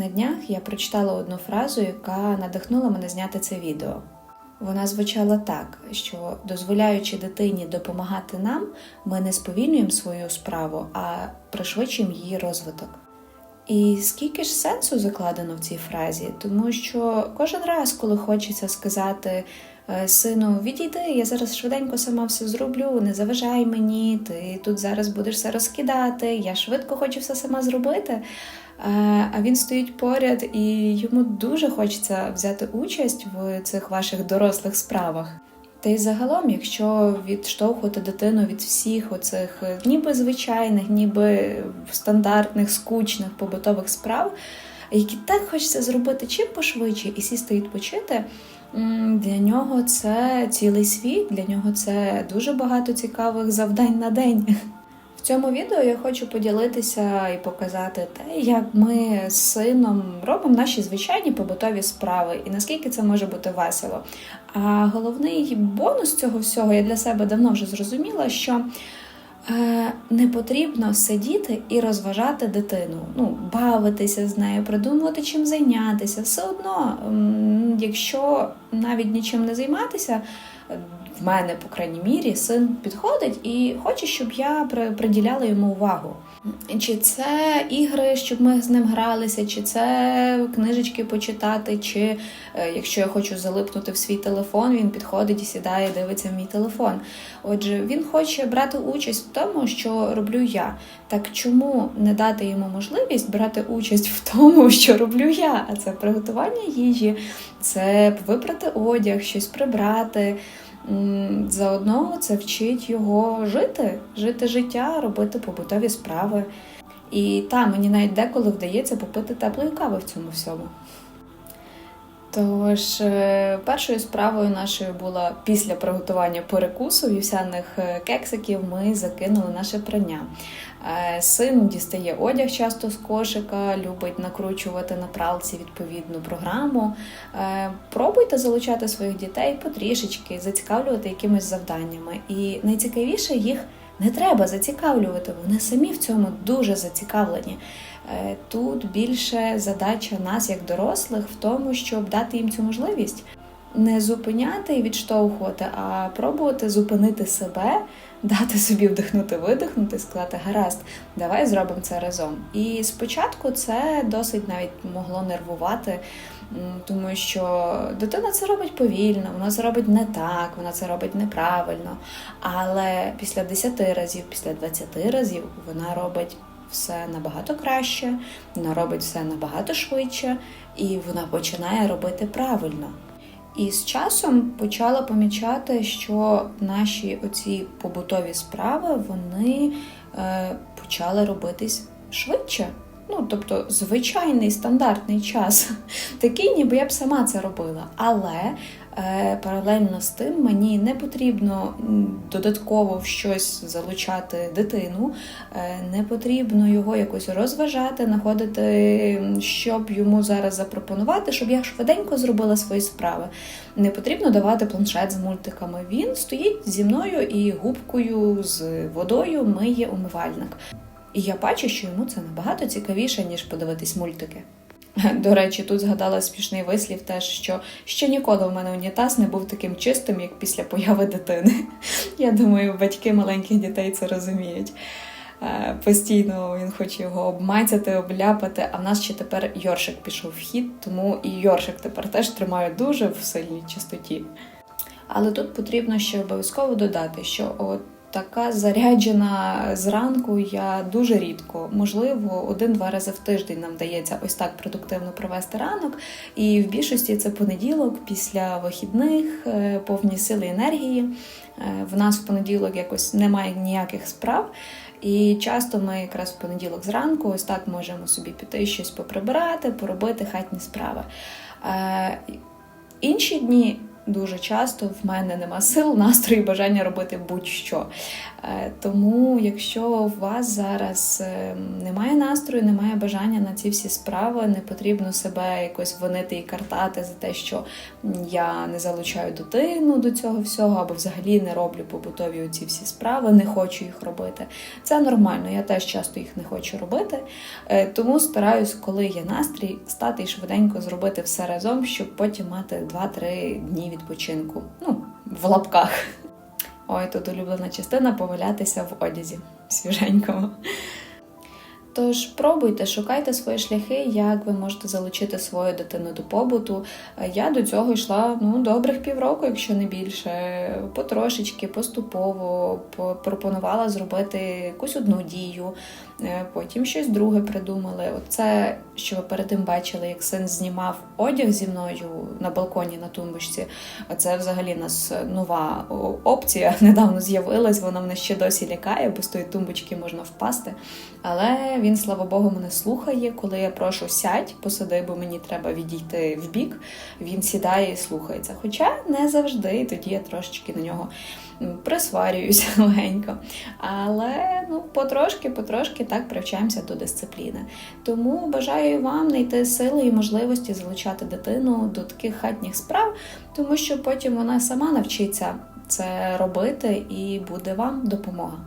На днях я прочитала одну фразу, яка надихнула мене зняти це відео. Вона звучала так, що дозволяючи дитині допомагати нам, ми не сповільнюємо свою справу, а пришвидшуємо її розвиток. І скільки ж сенсу закладено в цій фразі? Тому що кожен раз, коли хочеться сказати «Е, сину, відійди, я зараз швиденько сама все зроблю, не заважай мені, ти тут зараз будеш все розкидати, я швидко хочу все сама зробити. Е, А він стоїть поряд, і йому дуже хочеться взяти участь в цих ваших дорослих справах. Та й загалом, якщо відштовхувати дитину від всіх оцих е, ніби звичайних, ніби стандартних, скучних побутових справ, які так хочеться зробити чим пошвидше і сісти відпочити, для нього це цілий світ, для нього це дуже багато цікавих завдань на день. В цьому відео я хочу поділитися і показати те, як ми з сином робимо наші звичайні побутові справи, і наскільки це може бути весело. А головний бонус цього всього я для себе давно вже зрозуміла, що не потрібно сидіти і розважати дитину, ну, бавитися з нею, придумувати чим зайнятися. Все одно, якщо навіть нічим не займатися, е, в мене, по крайній мірі, син підходить і хоче, щоб я приділяла йому увагу. Чи це ігри, щоб ми з ним гралися, чи це книжечки почитати, чи е, якщо я хочу залипнути в свій телефон, він підходить і сідає, дивиться мій телефон. Отже, він хоче брати участь в тому, що роблю я. Так чому не дати йому можливість брати участь в тому, що роблю я? А це приготування їжі, це випрати одяг, щось прибрати. Заодно це вчить його жити, жити життя, робити побутові справи. І та мені навіть деколи вдається попити теплої кави в цьому всьому. Тож, е, першою справою нашою була після приготування перекусу вівсяних е, кексиків ми закинули наше прання. Е, Син дістає одяг часто з кошика, любить накручувати на пралці відповідну програму. Пробуйте залучати своїх дітей потрішечки, зацікавлювати якимись завданнями. І найцікавіше їх не треба зацікавлювати, вони самі в цьому дуже зацікавлені. Е, Тут більше задача нас, як дорослих, в тому, щоб дати їм цю можливість не зупиняти і відштовхувати, а пробувати зупинити себе, дати собі вдихнути, видихнути, сказати гаразд, давай зробимо це разом. І спочатку це досить навіть могло нервувати. Тому що дитина це робить повільно, вона це робить не так, вона це робить неправильно. Але після 10 разів, після 20 разів вона робить все набагато краще, вона робить все набагато швидше, і вона починає робити правильно. І з часом почала помічати, що наші оці побутові справи вони е, почали робитись швидше. Ну, тобто, звичайний стандартний час, такий, ніби я б сама це робила. Але е, паралельно з тим мені не потрібно додатково в щось залучати дитину, е, не потрібно його якось розважати, знаходити, щоб йому зараз запропонувати, щоб я швиденько зробила свої справи. Не потрібно давати планшет з мультиками. Він стоїть зі мною і губкою з водою миє умивальник. І я бачу, що йому це набагато цікавіше, ніж подивитись мультики. До речі, тут згадала смішний вислів теж, що ще ніколи в мене унітаз не був таким чистим, як після появи дитини. Я думаю, батьки маленьких дітей це розуміють. Е, Постійно він хоче його обмацяти, обляпати, а в нас ще тепер Йоршик пішов в хід, тому і Йоршик тепер теж тримає дуже в сильній чистоті. Але тут потрібно ще обов'язково додати, що от така заряджена зранку я дуже рідко, можливо, один-два рази в тиждень нам вдається ось так продуктивно провести ранок. І в більшості це понеділок після вихідних, е, повні сили енергії. Е, В нас в понеділок якось немає ніяких справ. І часто ми якраз в понеділок зранку ось так можемо собі піти щось поприбирати, поробити хатні справи. Е, Інші дні дуже часто в мене нема сил, настрою, бажання робити будь-що. Е, Тому, якщо у вас зараз е, немає настрою, немає бажання на ці всі справи, не потрібно себе якось винити і картати за те, що я не залучаю дитину до цього всього, або взагалі не роблю побутові оці всі справи, не хочу їх робити. Це нормально, я теж часто їх не хочу робити. Е, Тому стараюсь, коли є настрій, стати і швиденько зробити все разом, щоб потім мати 2-3 дні відпочинку. Ну, в лапках. Ой, тут улюблена частина повалятися в одязі свіженькому. Тож пробуйте, шукайте свої шляхи, як ви можете залучити свою дитину до побуту. Е, Я до цього йшла ну добрих півроку, якщо не більше. Потрошечки, поступово пропонувала зробити якусь одну дію, е, потім щось друге придумали. Оце, що ви перед тим бачили, як син знімав одяг зі мною на балконі на тумбочці. Це взагалі нас нова опція. Недавно з'явилась, вона мене ще досі лякає, бо з тої тумбочки можна впасти. Але він, слава Богу, мене слухає. Коли я прошу сядь, посади, бо мені треба відійти в бік, він сідає і слухається. Хоча не завжди, і тоді я трошечки на нього присварююся легенько. Але ну, потрошки, потрошки так привчаємося до дисципліни. Тому бажаю вам знайти сили і можливості залучати дитину до таких хатніх справ, тому що потім вона сама навчиться це робити і буде вам допомога.